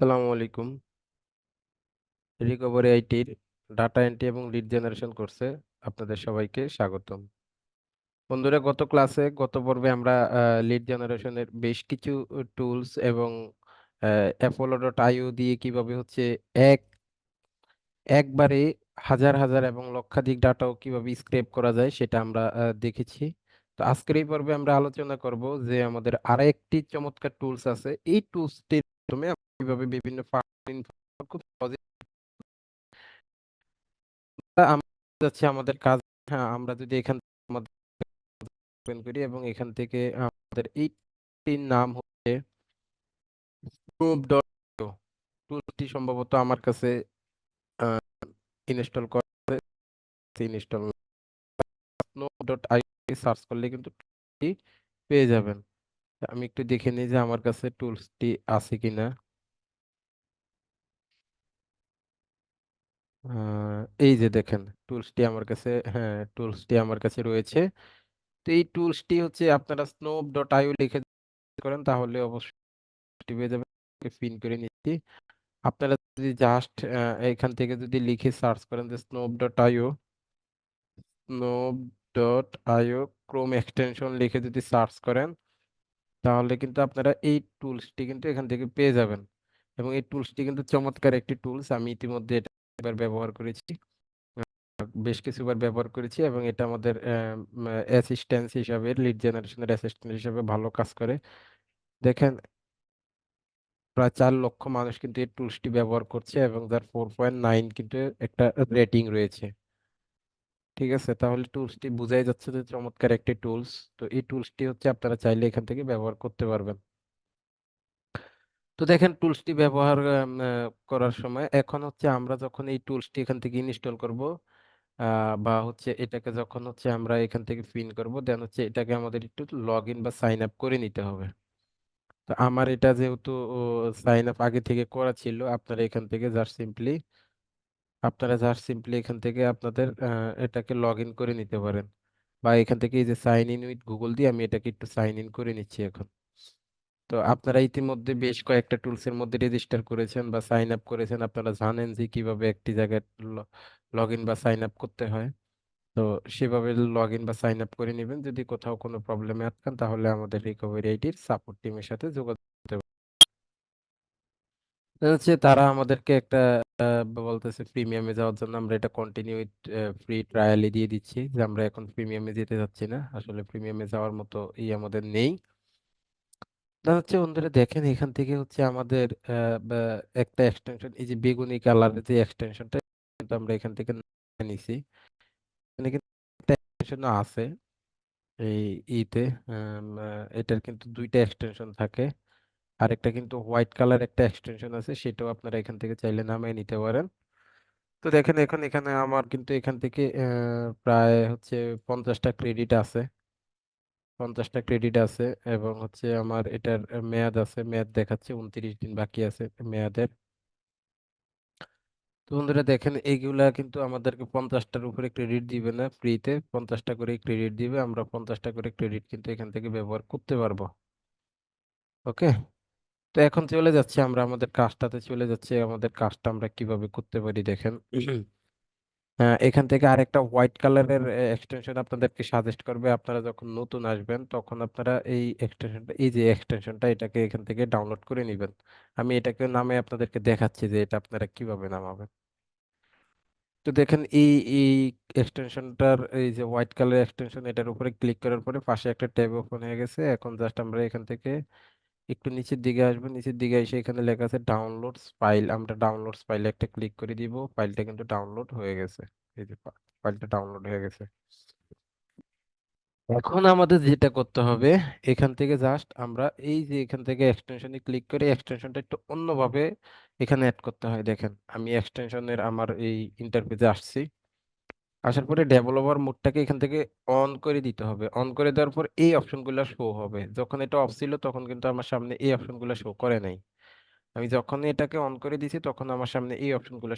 আসসালামু আলাইকুম। রিকভারি আইটির ডাটা এন্ট্রি এবং লিড জেনারেশন কোর্সে আপনাদের সবাইকে স্বাগতম। বন্ধুরা, গত ক্লাসে, গত পর্বে আমরা লিড জেনারেশনের বেশ কিছু টুলস এবং অ্যাপোলো ডট আইও দিয়ে কীভাবে হচ্ছে এক, একবারে হাজার হাজার এবং লক্ষাধিক ডাটাও কীভাবে স্ক্রেপ করা যায় সেটা আমরা দেখেছি। তো আজকের এই পর্বে আমরা আলোচনা করব যে আমাদের আরেকটি চমৎকার টুলস আছে। এই টুলসটির মাধ্যমে কীভাবে বিভিন্ন খুব যাচ্ছে আমাদের কাজ। হ্যাঁ আমরা যদি এখান থেকে করি এবং এখান থেকে আমাদের এইটির নাম হচ্ছে টুলটি সম্ভবত আমার কাছে ইনস্টল করে ইনস্টল স্নুপ.io সার্চ করলে কিন্তু পেয়ে যাবেন। আমি একটু দেখে নিই যে আমার কাছে টুলসটি আছে কিনা। এই যে দেখেন টুলসটি আমার কাছে হ্যাঁ টুলসটি আমার কাছে রয়েছে। তো এই টুলসটি হচ্ছে আপনারা স্নোপ ডট আইও লিখে করেন, তাহলে অবশ্যই পিন করে নিচ্ছি। আপনারা যদি জাস্ট এখান থেকে যদি লিখে সার্চ করেন যে Snov dot IO Snov dot IO chrome extension লিখে যদি সার্চ করেন তাহলে কিন্তু আপনারা এই টুলসটি কিন্তু এখান থেকে পেয়ে যাবেন। এবং এই টুলসটি কিন্তু চমৎকার একটি টুলস আমি ইতিমধ্যে এটা একবার ব্যবহার করেছি। বেশ কিছুবার ব্যবহার করেছি এবং এটা আমাদের অ্যাসিস্ট্যান্স হিসাবে লিড জেনারেশনের অ্যাসিস্ট্যান্ট হিসাবে ভালো কাজ করে। দেখেন, প্রায় চার লক্ষ মানুষ কিন্তু এই টুলসটি ব্যবহার করছে এবং তার ফোর পয়েন্ট নাইন কিন্তু একটা রেটিং রয়েছে। ঠিক আছে, তাহলে টুলসটি বোঝাই যাচ্ছে যে চমৎকার একটি টুলস তো এই টুলসটি হচ্ছে আপনারা চাইলে এখান থেকে ব্যবহার করতে পারবেন। তো দেখেন টুলসটি ব্যবহার করার সময় এখন হচ্ছে আমরা যখন এই টুলসটি এখান থেকে ইনস্টল করব বা হচ্ছে এটাকে যখন হচ্ছে আমরা এখান থেকে পিন করব দেন হচ্ছে এটাকে আমাদের একটু লগ ইন বা সাইন আপ করে নিতে হবে। তো আমার এটা যেহেতু সাইন আপ আগে থেকে করা ছিল, আপনারা এখান থেকে জাস্ট সিম্পলি আপনারা জাস্ট সিম্পলি এখান থেকে আপনাদের এটাকে লগ ইন করে নিতে পারেন। বা এখান থেকে এই যে সাইন ইন উইথ গুগল দিয়ে আমি এটাকে একটু সাইন ইন করে নিচ্ছি এখন। তো আপনারা ইতিমধ্যে বেশ কয়েকটা টুলসের মধ্যে রেজিস্টার করেছেন বা সাইন আপ করেছেন। আপনারা জানেন যে কীভাবে একটি জায়গায় লগ ইন বা সাইন আপ করতে হয়। তো সেভাবে লগ ইন বা সাইন আপ করে নেবেন। যদি কোথাও কোনো প্রবলেমে আটকান তাহলে আমাদের রিকভারি আইটির সাপোর্ট টিমের সাথে যোগাযোগ হচ্ছে তারা আমাদেরকে একটা বলতেছে প্রিমিয়ামে যাওয়ার জন্য আমরা এটা কন্টিনিউ ফ্রি ট্রায়ালে দিয়ে দিচ্ছি যে আমরা এখন প্রিমিয়ামে যেতে যাচ্ছি না। আসলে প্রিমিয়ামে যাওয়ার মতো ই আমাদের নেই। তা হচ্ছে বন্ধুরা দেখেন এখান থেকে হচ্ছে আমাদের একটা এক্সটেনশন এই যে বেগুনি কালারের যে এক্সটেনশনটা কিন্তু আমরা এখান থেকে নিছি। এক্সটেনশন আছে। এই ইতে এটার কিন্তু দুইটা এক্সটেনশন থাকে। আর একটা কিন্তু হোয়াইট কালার একটা এক্সটেনশন আছে, সেটাও আপনারা এখান থেকে চাইলে নামিয়ে নিতে পারেন। তো দেখেন, এখন এখানে আমার কিন্তু এখান থেকে প্রায় হচ্ছে পঞ্চাশটা ক্রেডিট আছে। পঞ্চাশটা ক্রেডিট আছে এবং হচ্ছে আমার এটার মেয়াদ আছে, মেয়াদ দেখাচ্ছে উনত্রিশ দিন বাকি আছে মেয়াদের। তো বন্ধুরা দেখেন, এইগুলা কিন্তু আমাদেরকে পঞ্চাশটার উপরে ক্রেডিট দিবে না ফ্রিতে, পঞ্চাশটা করে ক্রেডিট দিবে, আমরা পঞ্চাশটা করে ক্রেডিট কিন্তু এখান থেকে ব্যবহার করতে পারব। ওকে? তো এখন চলে যাচ্ছে আমরা আমাদের কাজটাতে, চলে যাচ্ছে আমাদের কাজটা আমরা কীভাবে করতে পারি দেখেন। এখান থেকে আরেকটা হোয়াইট কালারের এক্সটেনশন আপনাদেরকে সাজেস্ট করবে। আপনারা যখন নতুন আসবেন, তখন আপনারা এই এক্সটেনশনটা এই যে এক্সটেনশনটা এটাকে এখান থেকে ডাউনলোড করে নেবেন। আমি এটাকে নামে আপনাদেরকে দেখাচ্ছি যে এটা আপনারা কীভাবে নামাবেন। তো দেখেন এই এই এক্সটেনশনটার এই যে হোয়াইট কালার এক্সটেনশন এটার উপরে ক্লিক করার পরে পাশে একটা ট্যাব ওপেন হয়ে গেছে। এখন জাস্ট আমরা এখান থেকে একটু নিচের দিকে আসব, নিচের দিকে এসে এখানে লেখা আছে ডাউনলোডস ফাইল আমরা ডাউনলোডস ফাইলে একটা ক্লিক করে দিব ফাইলটা কিন্তু ডাউনলোড হয়ে গেছে। এই যে ফাইলটা ডাউনলোড হয়ে গেছে। এখন আমাদের যেটা করতে হবে, এখান থেকে জাস্ট আমরা এই যে এখান থেকে এক্সটেনশনে ক্লিক করে এক্সটেনশনটা একটু অন্যভাবে এখানে অ্যাড করতে হয়। দেখেন, আমি এক্সটেনশনের আমার এই ইন্টারফেসে আসছি। আসার পরে ডেভেলপার মোডটাকে এখান থেকে অন করে দিতে হবে। অন করে দেওয়ার পর এই অপশনগুলো শো হবে। যখন এটা অফ ছিল, তখন কিন্তু আমার সামনে এই অপশনগুলো শো করে নাই। আমি যখন এটাকে অন করে দিছি, তখন আমার সামনে এই অপশনগুলো